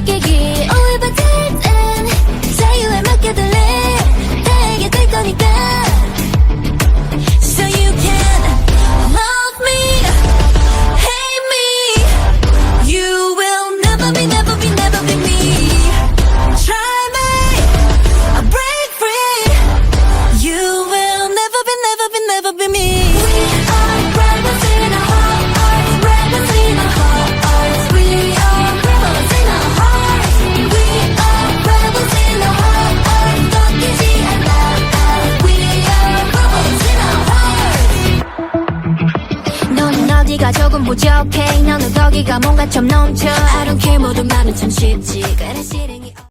gigi 어디가 조금 부족해. 너는 거기가 뭔가 좀 넘쳐. I don't care 모든 말은 참 실행이